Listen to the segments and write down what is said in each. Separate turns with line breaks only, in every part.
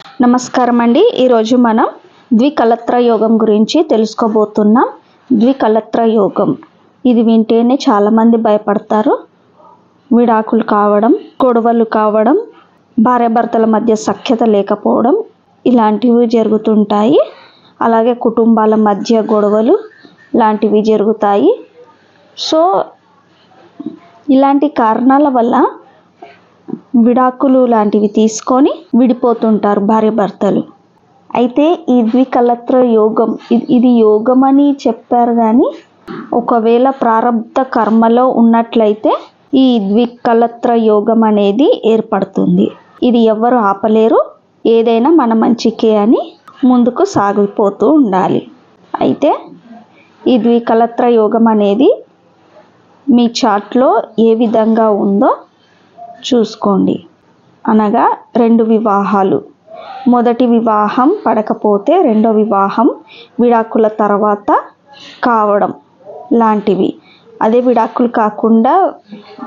నమస్కారం అండి ఈరోజు మనం ద్వికలత్ర యోగం గురించి తెలుసుకోబోతున్నాం. ద్వికలత్ర యోగం. ఇది వింటేనే చాలామంది భయపడతారు. విడాకులు కావడం గొడవలు కావడం భార్యాభర్తల మధ్య సఖ్యత లేకపోవడం ఇలాంటివి జరుగుతుంటాయి. అలాగే కుటుంబాల మధ్య గొడవలు లాంటివి జరుగుతాయి. సో ఇలాంటి కారణాల వల్ల విడాకులు లాంటివి తీసుకొని విడిపోతుంటారు భార్యాభర్తలు అయితే ఈ ద్వికలత్ర యోగం ఇది ఇది యోగం అని చెప్పారు కానీ ఒకవేళ ప్రారంభ కర్మలో ఉన్నట్లయితే ఈ ద్వికలత్ర యోగం అనేది ఏర్పడుతుంది. ఇది ఎవరు ఆపలేరు ఏదైనా మన మంచికే అని ముందుకు సాగిపోతూ ఉండాలి. అయితే ఈ ద్వికలత్ర యోగం అనేది మీ చాట్లో ఏ విధంగా ఉందో చూసుకోండి. అనగా రెండు వివాహాలు. మొదటి వివాహం పడకపోతే రెండో వివాహం విడాకుల తర్వాత కావడం లాంటివి. అదే విడాకులు కాకుండా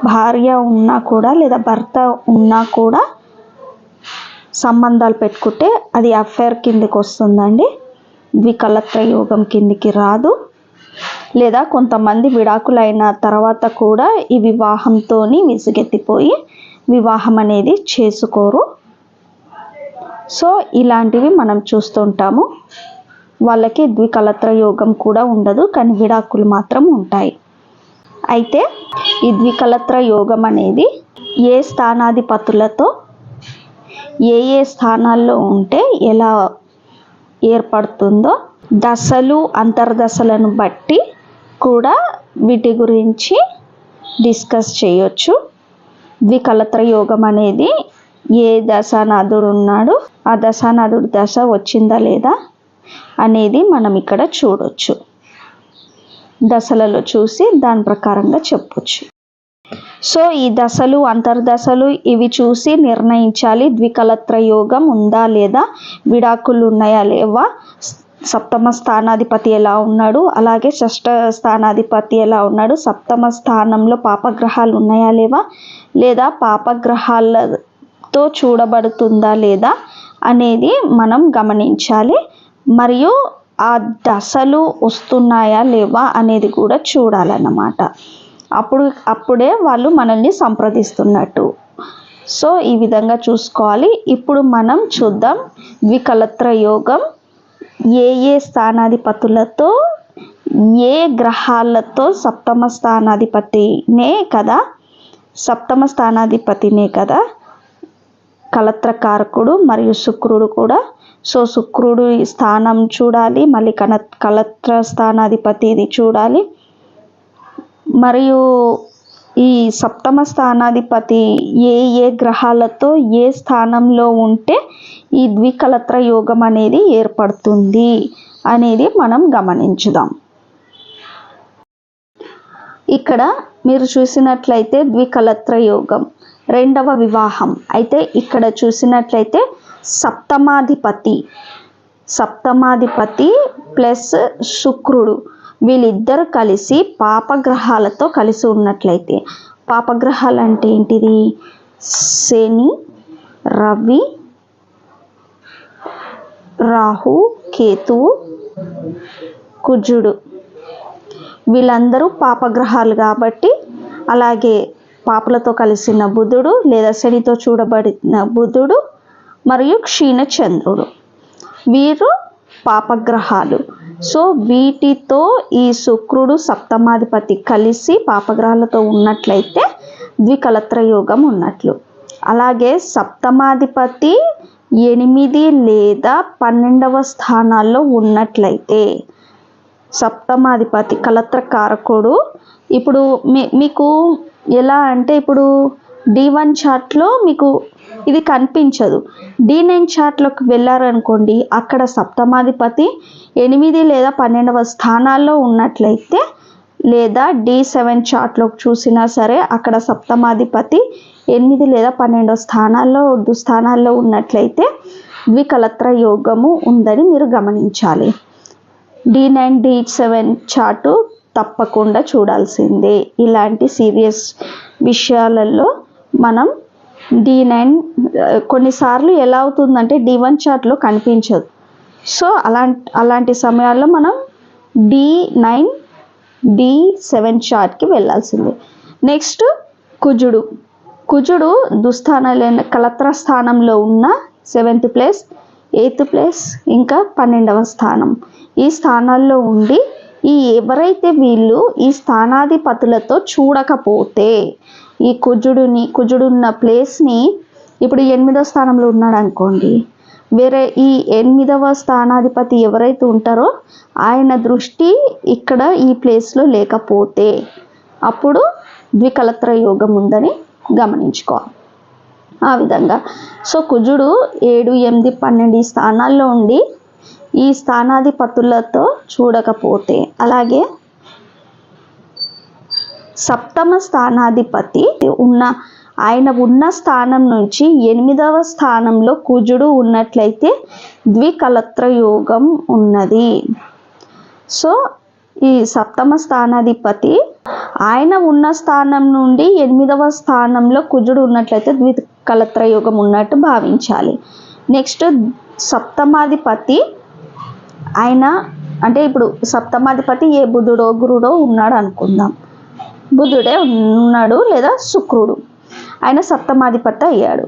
భార్య ఉన్నా కూడా లేదా భర్త ఉన్నా కూడా సంబంధాలు పెట్టుకుంటే అది అఫేర్ కిందకి వస్తుందండి. ద్వికలత్రయోగం కిందికి రాదు. లేదా కొంతమంది విడాకులైన తర్వాత కూడా ఈ వివాహంతో విసుగెత్తిపోయి వివాహం అనేది చేసుకోరు. సో ఇలాంటివి మనం చూస్తుంటాము. వాళ్ళకి ద్వికలత్ర యోగం కూడా ఉండదు కానీ విడాకులు మాత్రం ఉంటాయి. అయితే ఈ ద్వికలత్ర యోగం అనేది ఏ స్థానాధిపతులతో ఏ ఏ స్థానాల్లో ఉంటే ఎలా ఏర్పడుతుందో దశలు అంతర్దశలను బట్టి కూడా వీటి గురించి డిస్కస్ చేయొచ్చు. ద్వికలత్ర యోగం అనేది ఏ దశానాథుడు ఉన్నాడు ఆ దశానాథుడు దశ వచ్చిందా లేదా అనేది మనం ఇక్కడ చూడొచ్చు. దశలలో చూసి దాని ప్రకారంగా చెప్పొచ్చు. సో ఈ దశలు అంతర్దశలు ఇవి చూసి నిర్ణయించాలి. ద్వికలత్ర యోగం ఉందా లేదా విడాకులు ఉన్నాయా లేవా సప్తమ స్థానాధిపతి ఎలా ఉన్నాడు? అలాగే షష్ఠ స్థానాధిపతి ఎలా ఉన్నాడు? సప్తమ స్థానంలో పాపగ్రహాలు ఉన్నాయా లేవా? లేదా పాపగ్రహాలతో చూడబడుతుందా లేదా అనేది మనం గమనించాలి. మరియు ఆ దశలు వస్తున్నాయా లేవా అనేది కూడా చూడాలన్నమాట. అప్పుడు అప్పుడే వాళ్ళు మనల్ని సంప్రదిస్తున్నట్టు. సో ఈ విధంగా చూసుకోవాలి. ఇప్పుడు మనం చూద్దాం. ద్వికలత్ర యోగం ఏ ఏ స్థానాధిపతులతో ఏ గ్రహాలతో సప్తమ స్థానాధిపతినే కదా? సప్తమ స్థానాధిపతినే కదా? కలత్రకారకుడు మరియు శుక్రుడు కూడా. సో శుక్రుడు స్థానం చూడాలి మళ్ళీ కన కలత్ర స్థానాధిపతి ఇది చూడాలి. మరియు ఈ సప్తమ స్థానాధిపతి ఏ ఏ గ్రహాలతో ఏ స్థానంలో ఉంటే ఈ ద్వికలత్ర యోగం అనేది ఏర్పడుతుంది అనేది మనం గమనించుదాం. ఇక్కడ మీరు చూసినట్లయితే ద్వికలత్ర యోగం రెండవ వివాహం. అయితే ఇక్కడ చూసినట్లయితే సప్తమాధిపతి సప్తమాధిపతి ప్లస్ శుక్రుడు వీళ్ళిద్దరు కలిసి పాపగ్రహాలతో కలిసి ఉన్నట్లయితే పాపగ్రహాలు అంటే ఏంటిది? శని రవి రాహు కేతువు కుజుడు. వీళ్ళందరూ పాపగ్రహాలు కాబట్టి అలాగే పాపలతో కలిసిన బుధుడు లేదా శనితో చూడబడిన బుధుడు మరియు క్షీణ చంద్రుడు. వీరు పాపగ్రహాలు. సో వీటితో ఈ శుక్రుడు సప్తమాధిపతి కలిసి పాపగ్రహాలతో ఉన్నట్లయితే ద్వికలత్ర యోగం ఉన్నట్లు. అలాగే సప్తమాధిపతి ఎనిమిది లేదా పన్నెండవ స్థానాల్లో ఉన్నట్లయితే సప్తమాధిపతి కలత్రకారకుడు ఇప్పుడు మీ మీకు ఎలా అంటే ఇప్పుడు డి వన్ చార్ట్లో మీకు ఇది కనిపించదు. డి నైన్ చార్ట్లోకి వెళ్ళారనుకోండి అక్కడ సప్తమాధిపతి ఎనిమిది లేదా పన్నెండవ స్థానాల్లో ఉన్నట్లయితే లేదా డి సెవెన్ చార్ట్లో చూసినా సరే అక్కడ సప్తమాధిపతి ఎనిమిది లేదా పన్నెండో స్థానాల్లో దుస్థానాల్లో ఉన్నట్లయితే ద్వికలత్ర యోగము ఉందని మీరు గమనించాలి. D nine D seven chart తప్పకుండా చూడాల్సిందే. ఇలాంటి సీరియస్ విషయాలలో మనం డి నైన్ కొన్నిసార్లు ఎలా అవుతుందంటే డి వన్ చార్ట్లో కనిపించదు. సో అలాంటి అలాంటి సమయాల్లో మనం డి నైన్ డి సెవెన్ చార్ట్కి వెళ్ళాల్సింది. నెక్స్ట్ కుజుడు. కుజుడు దుస్థానాలైన కలత్ర స్థానంలో ఉన్న సెవెంత్ ప్లేస్ ఎయిత్ ప్లేస్ ఇంకా పన్నెండవ స్థానం. ఈ స్థానాల్లో ఉండి ఈ ఎవరైతే వీళ్ళు ఈ స్థానాధిపతులతో చూడకపోతే ఈ కుజుడుని కుజుడున్న ప్లేస్ని ఇప్పుడు ఎనిమిదో స్థానంలో ఉన్నాడు అనుకోండి వేరే ఈ ఎనిమిదవ స్థానాధిపతి ఎవరైతే ఉంటారో ఆయన దృష్టి ఇక్కడ ఈ ప్లేస్లో లేకపోతే అప్పుడు ద్వికలత్ర యోగం ఉందని గమనించుకోవాలి. ఆ విధంగా. సో కుజుడు ఏడు ఎనిమిది పన్నెండు స్థానాల్లో ఉండి ఈ స్థానాధిపతులతో చూడకపోతే అలాగే సప్తమ స్థానాధిపతి ఉన్న ఆయన ఉన్న స్థానం నుంచి ఎనిమిదవ స్థానంలో కుజుడు ఉన్నట్లయితే ద్వికలత్ర యోగం ఉన్నది. సో ఈ సప్తమ స్థానాధిపతి ఆయన ఉన్న స్థానం నుండి ఎనిమిదవ స్థానంలో కుజుడు ఉన్నట్లయితే ద్వికలత్ర యోగం ఉన్నట్టు భావించాలి. నెక్స్ట్ సప్తమాధిపతి ఆయన అంటే ఇప్పుడు సప్తమాధిపతి ఏ బుధుడో గురుడో ఉన్నాడు అనుకుందాం. బుధుడే ఉన్నాడు లేదా శుక్రుడు. ఆయన సప్తమాధిపతి అయ్యాడు.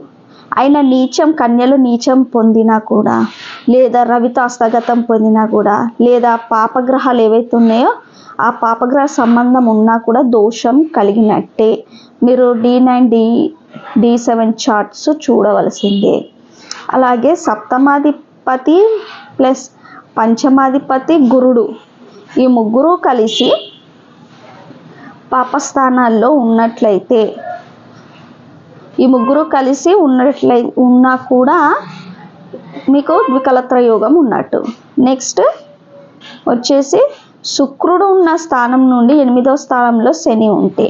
ఆయన నీచం కన్యలు నీచం పొందినా కూడా లేదా రవితో హస్తగతం పొందినా కూడా లేదా పాపగ్రహాలు ఏవైతే ఉన్నాయో ఆ పాపగ్రహ సంబంధం ఉన్నా కూడా దోషం కలిగినట్టే. మీరు D nine D D seven charts చూడవలసిందే. అలాగే సప్తమాధిపతి ప్లస్ పంచమాధిపతి గురుడు ఈ ముగ్గురు కలిసి పాపస్థానాల్లో ఉన్నట్లయితే ఈ ముగ్గురు కలిసి ఉన్నట్లయి ఉన్నా కూడా మీకు ద్వికలత్ర యోగం ఉన్నట్టు. నెక్స్ట్ వచ్చేసి శుక్రుడు ఉన్న స్థానం నుండి ఎనిమిదో స్థానంలో శని ఉంటే.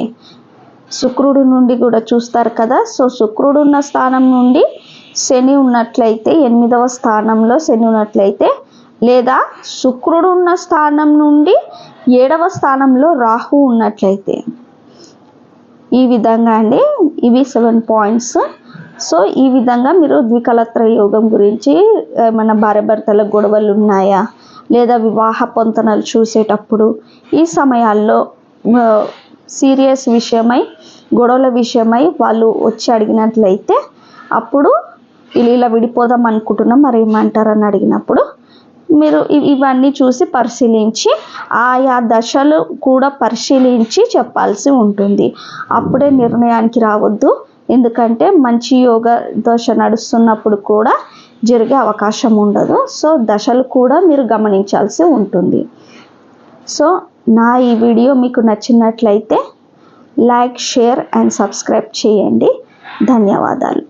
శుక్రుడు నుండి కూడా చూస్తారు కదా. సో శుక్రుడు ఉన్న స్థానం నుండి శని ఉన్నట్లయితే ఎనిమిదవ స్థానంలో శని ఉన్నట్లయితే లేదా శుక్రుడు ఉన్న స్థానం నుండి ఏడవ స్థానంలో రాహు ఉన్నట్లయితే. ఈ విధంగా అండి. ఇవి సెవెన్ పాయింట్స్ సో ఈ విధంగా మీరు ద్వికలత్ర యోగం గురించి ఏమైనా భార్యాభర్తల గొడవలు ఉన్నాయా? లేదా వివాహ పొంతనలు చూసేటప్పుడు ఈ సమయాల్లో సీరియస్ విషయమై గొడవల విషయమై వాళ్ళు వచ్చి అడిగినట్లయితే అప్పుడు ఇలా విడిపోదాం అనుకుంటున్నాం. మరి ఏమంటారని అడిగినప్పుడు మీరు ఇవన్నీ చూసి పరిశీలించి ఆయా దశలు కూడా పరిశీలించి చెప్పాల్సి ఉంటుంది. అప్పుడే నిర్ణయానికి రావద్దు. ఎందుకంటే మంచి యోగ దశ నడుస్తున్నప్పుడు కూడా జరిగే అవకాశం ఉండదు. సో దశలు కూడా మీరు గమనించాల్సి ఉంటుంది. సో నా ఈ వీడియో మీకు నచ్చినట్లయితే లైక్ షేర్ అండ్ సబ్స్క్రైబ్ చేయండి. ధన్యవాదాలు.